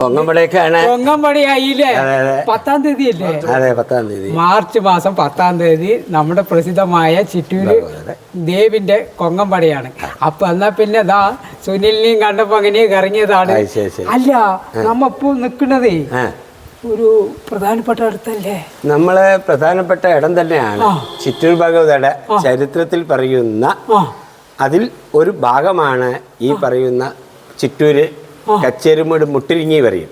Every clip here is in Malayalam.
പൊങ്ങമ്പടേക്കാണ് പൊങ്ങമ്പടി ആയില്ലേ. പത്താം തീയതി അല്ലേ അതെ പത്താം തീയതി. മാർച്ച് മാസം പത്താം തീയതി നമ്മുടെ പ്രസിദ്ധമായ ചിറ്റൂര് ദേവിന്റെ കൊങ്ങമ്പടിയാണ്. അപ്പൊ എന്നാ പിന്നെ ദാ സുനിലിനെയും കണ്ടപ്പോ അങ്ങനെ ഇറങ്ങിയതാണ്. അല്ല നമ്മ ഇപ്പൊ നിക്കണതേ ഒരു പ്രധാനപ്പെട്ട ഇടത്തല്ലേ നമ്മൾ പ്രധാനപ്പെട്ട ഇടം തന്നെയാണ് ചിറ്റൂർ ഭഗവതയുടെ ചരിത്രത്തിൽ പറയുന്ന അതിൽ ഒരു ഭാഗമാണ് ഈ പറയുന്ന ചിറ്റൂര് കച്ചേരിമൂട് മുട്ടിരിങ്ങി പറയും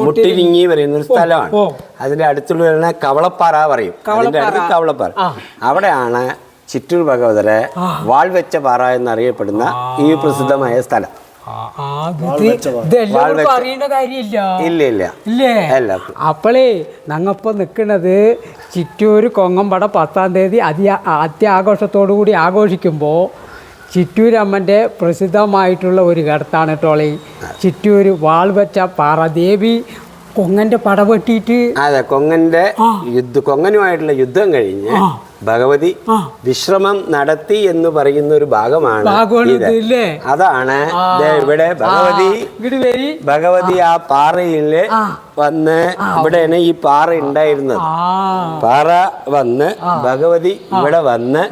മുട്ടിരിങ്ങി പറയുന്ന ഒരു സ്ഥലമാണ്. അതിന്റെ അടുത്തുള്ള കവളപ്പാറ പറയും. അതിന്റെ അടുത്ത് കവളപ്പാറ. അവിടെയാണ് ചിറ്റൂർ ഭഗവതരെ വാൾ വെച്ച പാറ എന്നറിയപ്പെടുന്ന ഈ പ്രസിദ്ധമായ സ്ഥലം. ഇല്ല ഇല്ല. ഇല്ലേ? അല്ല അപ്പോളേ ഞങ്ങപ്പോൾ നിൽക്കുന്നത് ചിറ്റൂര് കൊങ്ങമ്പട പത്താം തീയതി അതി അത്യാഘോഷത്തോടു കൂടി ആഘോഷിക്കുമ്പോൾ ചിറ്റൂരമ്മന്റെ പ്രസിദ്ധമായിട്ടുള്ള ഒരു ഘടത്താണ് ടോളി ചിറ്റൂര് വാൾ വെച്ച പാറ ദേവി കൊങ്ങന്റെ പട വെട്ടിയിട്ട് അതെ കൊങ്ങന്റെ യുദ്ധ കൊങ്ങനുമായിട്ടുള്ള യുദ്ധം കഴിഞ്ഞ്. ഭഗവതി വിശ്രമം നടത്തി എന്ന് പറയുന്ന ഒരു ഭാഗമാണ് അതാണ് ഇവിടെ ഭഗവതി ഭഗവതി ആ. പാറയിലെ. വന്ന് ഇവിടെയാണ് ഈ പാറ ഉണ്ടായിരുന്നത്. പാറ വന്ന് ഭഗവതി ഇവിടെ വന്ന്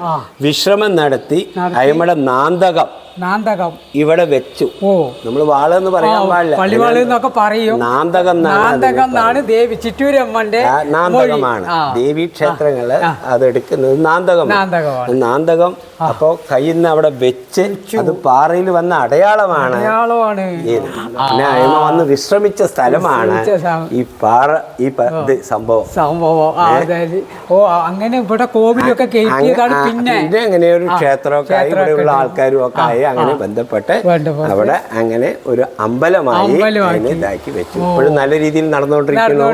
വിശ്രമം നടത്തി അയമടെ നാന്തകം നാന്തകം. ഇവിടെ വെച്ചു. നമ്മൾ വാളെന്ന് പറയാൻ പാടില്ല. പള്ളിവാൾ എന്നൊക്കെ പറയും. നാന്തകം നാന്തകം എന്നാണ് ദേവി ചിറ്റൂരമ്മന്റെ നാന്തകമാണ്. ദേവി ക്ഷേത്രങ്ങൾ അതെടുക്കുന്നത് എടുക്കുന്നത് നാന്തകം. നാന്തകം അപ്പോ കയ്യിൽ നിന്ന് അവിടെ വെച്ച് അത് പാറയിൽ വന്ന അടയാളമാണ്. അടയാളമാണ്. പിന്നെ അയമ വന്ന് വിശ്രമിച്ച സ്ഥലമാണ്. ഈ പാറ ഈ സംഭവം. സംഭവം. അതായത് ഓ അങ്ങനെ ഇവിടെ കോവിലൊക്കെ കയറ്റിയതാണ് പിന്നെ. പിന്നെ അങ്ങനെ ഒരു ക്ഷേത്രമൊക്കെ ആയി ഇവിടെയുള്ള ആൾക്കാരും ഒക്കെ ആയി അങ്ങനെ ബന്ധപ്പെട്ട് അവിടെ അങ്ങനെ ഒരു അമ്പലമായി ഇതാക്കി വെച്ചു. ഇപ്പോഴും നല്ല രീതിയിൽ നടന്നുകൊണ്ടിരിക്കുന്നു.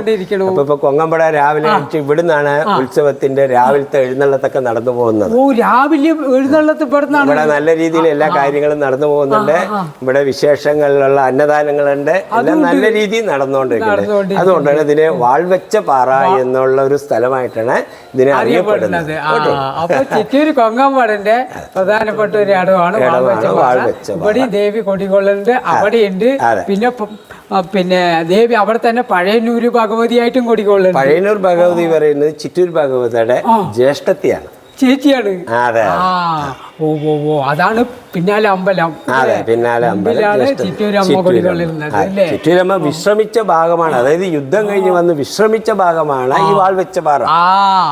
അപ്പൊ ഇപ്പൊ കൊങ്ങമ്പട രാവിലെ ഇവിടുന്നാണ് ഉത്സവത്തിന്റെ രാവിലത്തെ എഴുന്നള്ളത്തൊക്കെ നടന്നു പോകുന്നത്. ഓ രാവിലെ എഴുന്നള്ളത്ത് ഇവിടെ നല്ല രീതിയിൽ എല്ലാ കാര്യങ്ങളും നടന്നു പോകുന്നുണ്ട്. ഇവിടെ വിശേഷങ്ങളിലുള്ള അന്നദാനങ്ങളുണ്ട്. എല്ലാം നല്ല രീതിയിൽ നടന്നുകൊണ്ടിരിക്കുന്നത് നടന്നുകൊണ്ടിരിക്കുന്നു. അതുകൊണ്ടാണ് ഇതിനെ വാൾവെച്ച പാറ എന്നുള്ള ഒരു സ്ഥലമായിട്ടാണ് ഇതിനെ അറിയപ്പെടുന്നത്. അപ്പൊ ചിറ്റൂര് കൊങ്ങമ്പടന്റെ പ്രധാനപ്പെട്ട ഒരു ഇടമാണ് വാൾവെച്ച. ഇവിടെ ദേവി കൊടികൊള്ളുണ്ട് അവിടെയുണ്ട്. പിന്നെ പിന്നെ ദേവി അവിടെ തന്നെ പഴയന്നൂര് ഭഗവതിയായിട്ടും കൊടികൊള്ളുന്നു പഴയന്നൂർ ഭഗവതി പറയുന്നത് ചിറ്റൂർ ഭഗവതിയുടെ ജ്യേഷ്ഠത്തിയാണ്. ചേച്ചിയാണ്. അതെ. ഓ ഓ ഓ അതാണ് പിന്നാലെ അമ്പലം. അതെ പിന്നാലെ അമ്പലം ചുറ്റൂരമ്മ വിശ്രമിച്ച ഭാഗമാണ്. അതായത് യുദ്ധം കഴിഞ്ഞ് വന്ന് വിശ്രമിച്ച ഭാഗമാണ് ഈ വാൾ വെച്ച പാറ. ആ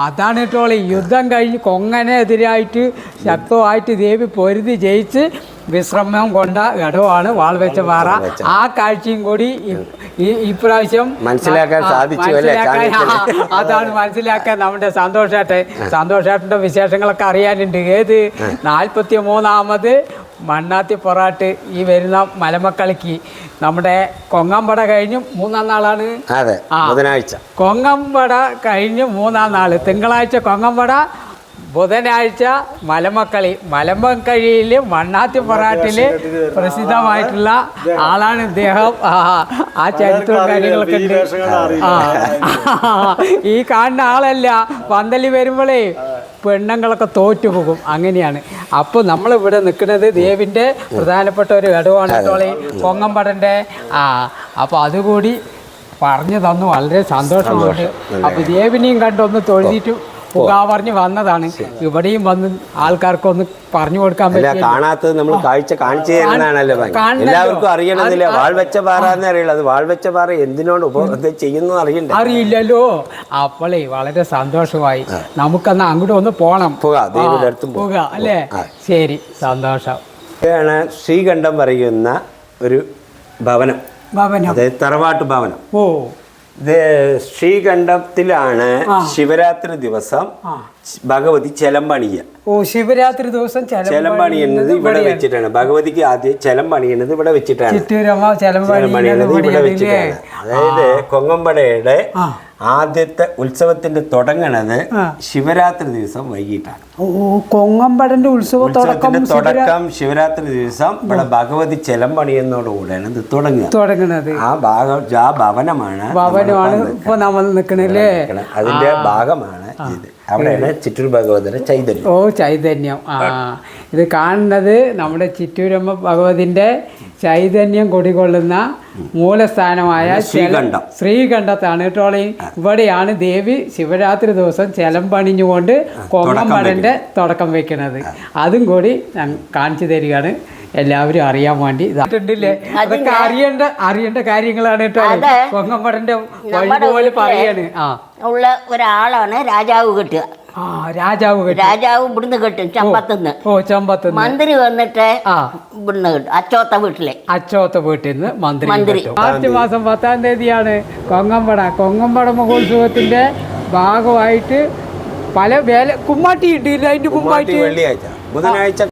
അതാണ് കേട്ടോളി യുദ്ധം കഴിഞ്ഞ് കൊങ്ങനെതിരായിട്ട് ശക്തമായിട്ട് ദേവി പൊരുതി ജയിച്ച് വിശ്രമം കൊണ്ട ഇടമാണ് വാൾ വെച്ച പാറ. ആ കാഴ്ചയും കൂടി ഇപ്രാവശ്യം മനസ്സിലാക്കാൻ സാധിച്ചു? അതാണ് മനസ്സിലാക്കാൻ നമ്മുടെ സന്തോഷേട്ടെ. സന്തോഷാട്ടിന്റെ വിശേഷങ്ങളൊക്കെ അറിയാനുണ്ട്. ഏത്? നാൽപ്പത്തി മൂന്നാമത് മണ്ണാത്തി പൊറാട്ട് ഈ വരുന്ന മലമക്കളിക്ക്. നമ്മുടെ കൊങ്ങമ്പട കഴിഞ്ഞ് മൂന്നാം നാളാണ്. അതെ. ബുധനാഴ്ച. കൊങ്ങമ്പട കഴിഞ്ഞ് മൂന്നാം നാൾ തിങ്കളാഴ്ച കൊങ്ങമ്പട ബുധനാഴ്ച മലമക്കളി മലമ്പക്കഴിയിൽ മണ്ണാത്തി പൊറാട്ടിൽ പ്രസിദ്ധമായിട്ടുള്ള ആളാണ് ഇദ്ദേഹം. ആ, ചരിത്രവും കാര്യങ്ങളൊക്കെ ഈ കാണുന്ന ആളല്ല. പന്തലി വരുമ്പോഴേ പെണ്ണുങ്ങളൊക്കെ തോറ്റുപോകും അങ്ങനെയാണ്. അപ്പോൾ നമ്മളിവിടെ നിൽക്കുന്നത് ദേവിന്റെ പ്രധാനപ്പെട്ട ഒരു ഘടകമാണ് കേട്ടോളി കൊങ്ങമ്പടന്റെ ആ അപ്പോൾ അതുകൂടി പറഞ്ഞു തന്നു. വളരെ സന്തോഷമുണ്ട്. അപ്പോൾ ദേവിനെയും കണ്ടൊന്ന് തൊഴുതിട്ട്. പുകാ പറഞ്ഞ് വന്നതാണ് ഇവിടെയും വന്ന് ആൾക്കാർക്കൊന്ന് പറഞ്ഞു കൊടുക്കാൻ അല്ല കാണാത്തത് നമ്മൾ കാഴ്ച കാണിച്ചു തരുന്നതാണല്ലോ. എല്ലാവർക്കും അറിയണമെന്നില്ല? വാൾവെച്ച പാറ എന്നേ അത് വാൾവെച്ച പാറ എന്തിനോട് ഉപ ഇത് ചെയ്യുന്നു അറിയണ്ട? അറിയില്ലല്ലോ. അപ്പോളേ വളരെ സന്തോഷമായി. നമുക്കന്ന് അങ്ങോട്ട് ഒന്ന് പോകണം പോകാം. അല്ലേ? ശരി സന്തോഷം. ഇതാണ് ശ്രീകണ്ഠം പറയുന്ന ഒരു ഭവനം. ഭവനം. തറവാട്ട് ഭവനം. ഓ. ശ്രീകണ്ഠത്തിലാണ് ശിവരാത്രി ദിവസം ഭഗവതി ചെലമ്പണിയ ഓ ശിവരാത്രി ദിവസം ചെലം പണിയുന്നത് ഇവിടെ വെച്ചിട്ടാണ്. ഭഗവതിക്ക് ആദ്യം ചെലം പണിയുന്നത് ഇവിടെ വെച്ചിട്ടാണ്. ചെലമ്പണിയുന്നത് ചെലം ചെലമ്പണി പണിയുന്നത് ഇവിടെ വെച്ചിട്ടാണ് അതായത് കൊങ്ങമ്പടയുടെ. ആദ്യത്തെ ഉത്സവത്തിന്റെ തുടങ്ങണത് ശിവരാത്രി ദിവസം വൈകിട്ടാണ്. കൊങ്ങമ്പടന്റെ ഉത്സവം തുടക്കം തുടക്കം ശിവരാത്രി ദിവസം ഇവിടെ ഭഗവതി ചെലം പണിയുന്നതോടുകൂടെയാണ് ഇത് തുടങ്ങുക. തുടങ്ങുന്നത് ആ ഭാഗം ആ ഭവനമാണ് ഭവനമാണ് ഇപ്പൊ നമ്മൾ നിൽക്കണല്ലേ അതിന്റെ ഭാഗമാണ് ഇത്. അവിടെയാണ് ചിറ്റൂർ ഭഗവതിയുടെ ചൈതന്യം. ഓ ചൈതന്യം. ആ. ഇത് കാണുന്നത് നമ്മുടെ ചിറ്റൂരമ്മ ഭഗവതിന്റെ ചൈതന്യം കുടികൊള്ളുന്ന മൂലസ്ഥാനമായ ശ്രീകണ്ഠം. ശ്രീകണ്ഠത്താണ് ട്രോളി ഇവിടെയാണ് ദേവി ശിവരാത്രി ദിവസം ചെലം പണിഞ്ഞുകൊണ്ട് കൊങ്ങമ്പടന്റെ തുടക്കം വെക്കുന്നത്. അതും കൂടി ഞാൻ കാണിച്ചു തരികയാണ്. എല്ലാവരും അറിയാൻ വേണ്ടി ഇതായിട്ടുണ്ടല്ലേ അതൊക്കെ അറിയേണ്ട അറിയേണ്ട കാര്യങ്ങളാണ് കേട്ടോ അത്. കൊങ്ങമ്പടന്റെ വഴി പോലെ പറയാണ്. ആ. ഉള്ള ഒരാളാണ് രാജാവ് കെട്ടുക. ആ രാജാവ് കെട്ടി. രാജാവ് ഇവിടുന്ന് കെട്ടും ചമ്പത്തുനിന്ന്. ഓ ചമ്പത്ത് മന്ത്രി വന്നിട്ട് ഇവിടുന്ന് കെട്ടും അച്ചോത്ത വീട്ടിലെ. അച്ചോത്ത വീട്ടിൽ നിന്ന് മന്ത്രി. മന്ത്രി. മാർച്ച് മാസം പത്താം തീയതിയാണ് കൊങ്ങമ്പട. കൊങ്ങമ്പട മഹോത്സവത്തിന്റെ ഭാഗമായിട്ട് പല വേല കുമ്മാട്ടി ഉണ്ട് അതിന്റെ കുമ്മാട്ടി കുമ്മാട്ടി. വെള്ളിയാഴ്ച. ബുധനാഴ്ച